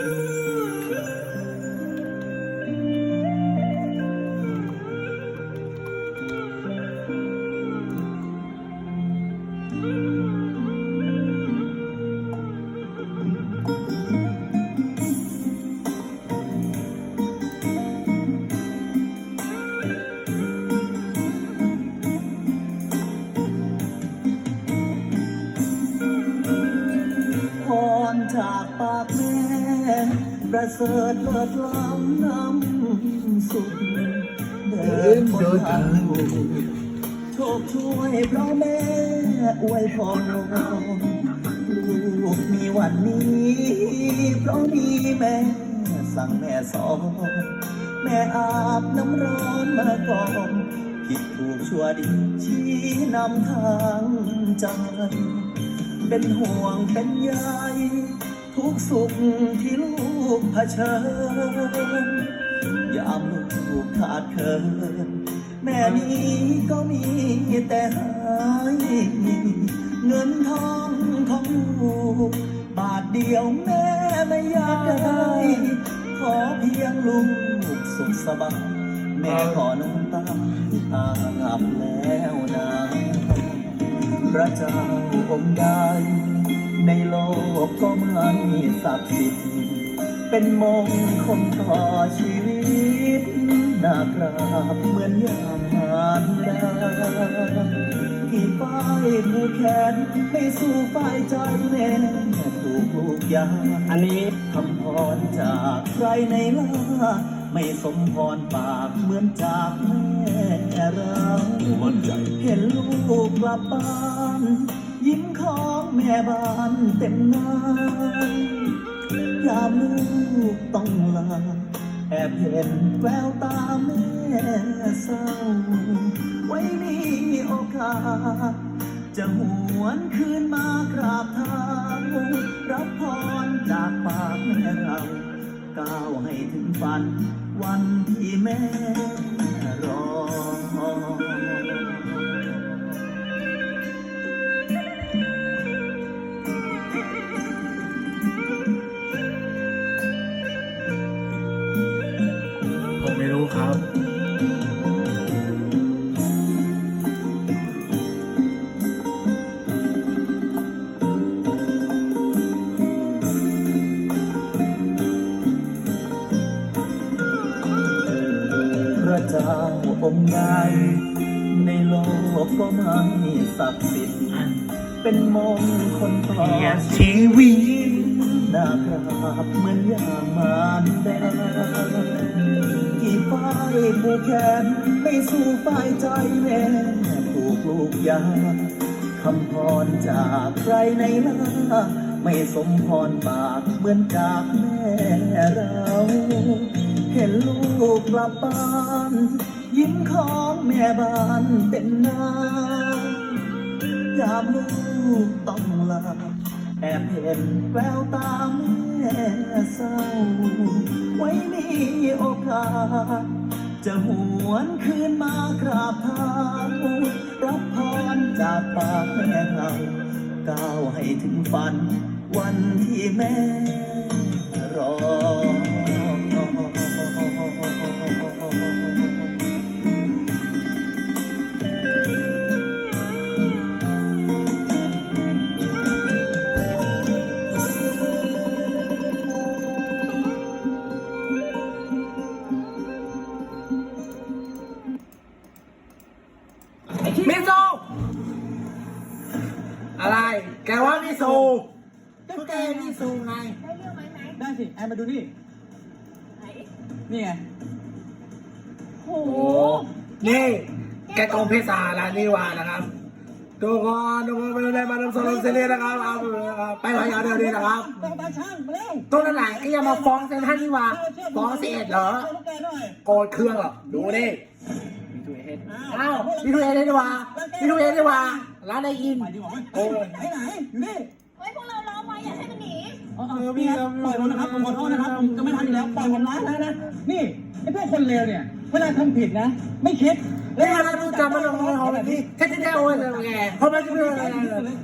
พ จากปากแม่ประเสริฐเลิศล้ำน้ำสุขเดินบนทางโชคช่วยเพราะแม่อวยพรลูกมีวันนี้เพราะมีแม่สั่งแม่สอนแม่อาบน้ำร้อนมาก่อนผิดถูกชั่วดีชี้นำทางใจ เป็นห่วงเป็นใยทุกสุขที่ลูกเผชิญ ยามลูกขาดเคินแม่นี้ก็มีแต่ให้เงินทองของลูกบาทเดียวแม่ไม่อยากได้ขอเพียงลูกสุขสบายแม่ขอน้ำตาอาบแล้วนะ พระเจ้าองค์ใดในโลกก็ไม่ศักดิ์สิทธิ์เป็นมงคลต่อชีวิตนากราบเหมือนอย่างมารดาที่ฝ้ายผู้แขนไม่สู้ฝ่ายใจแม่ถูกลูกยาอันนี้คำพรจากใครในล่า ไม่สมพรปากเหมือนจากแม่เรามั่นใจเห็นลูกกลับบ้าน ยิ้มของแม่บ้านเต็มหน้ายามลูกต้องลาแอบเห็นแววตาแม่เศร้า ไว้มีโอกาส จะหวนคืนมากราบเท้ารับพรจากปากแม่เราก้าวให้ถึงฝัน วันที่แม่ องค์ใดในโลกก็ไม่ศักดิ์สิทธิ์เป็นมงคลต่อชีวิตนากราบเหมือนยางมารดากี่ป้ายผู้แขนไม่สู้ฝ่ายใจแม่ถูกลูกยาคำพรจากใครในล่าไม่สมพรบาทเหมือนจากแม่เรา เห็นลูกกลับบ้าน ยิ้มของแม่บ้านเป็นน้ายามลูกต้องลาแอบเห็นแววตาแม่เศร้า ไว้มีโอกาส จะหวนคืนมากราบเท้ารับพรจากปากแม่เราก้าวให้ถึงฝัน วันที่แม่รอ แกว่ามิโซก็แกมีสูงไง ได้เรื่องไหมไหมได้สิ แอนมาดูนี่ ไหนนี่ไงโหโอ้นี่ แกกองเพชรสาแล้วนี่หว่านะครับทุกคนทุกคนไปดูเลยมาดมโซลเซเลียนะครับเอาไปหน่อยเอาเดี๋ยวนี้นะครับต้องตาช่างมาเร็วต้นนั้นไหนก็ยังมาฟ้องเซนท่านนี่หว่าฟ้องเสียดเหรอช่วยพวกแกหน่อยโกรธเครื่องเหรอดูดิอ้าวมีทูเอได้ดีว่ามีทูเอได้ว่า ร้านได้ยินไปดีกว่าไหมโอ้ยไหนไหนอยู่นี่เฮ้ยพวกเราล้อมไว้อย่าให้มันหนีเออเออพี่ครับปล่อยผมนะครับผมขอโทษนะครับผมจะไม่ทำอีกแล้วปล่อยผมนะนะนะนี่ไอ้พวกคนเลวเนี่ยเวลาทำผิดนะ ไม่คิดเล่นอะไรรู้จักมันลงในหอแบบนี้แค่จะได้โอ้ยเลยแกเพราะมันจะเป็นอะไร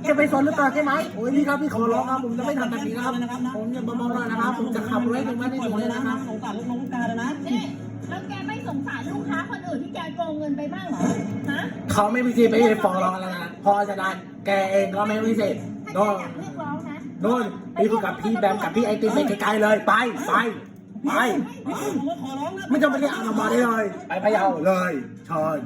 จะไปสนหรือเปล่าใช่ไหมโอ้ยพี่ครับพี่ขอร้องครับผมจะไม่ทำแบบนี้นะครับผมจะเบาๆหน่อยนะครับผมจะขับรถให้ถึงบ้านที่สุดเลยนะครับสงสารลูกน้องลูกกาเลยนะนี่แล้วแกไม่สงสารลูกค้าคนอื่นที่แกโกงเงินไปบ้างเหรอฮะเขาไม่มีสิทธิ์ไปฟ้องร้องแล้วนะ เพอจะได้แกเองก็ไม่มีสิทธิ์ถ้าโน่แกนอยากเรียกร้องนะโน่นไปพูดกับพี่แบมกับพี่ไอติมไปไกลๆเลยไปไปไปพี่ผมมาขอร้องนะไม่ต้องไปเรียกอามาได้เลย ไปพะเยาเลยเชิญ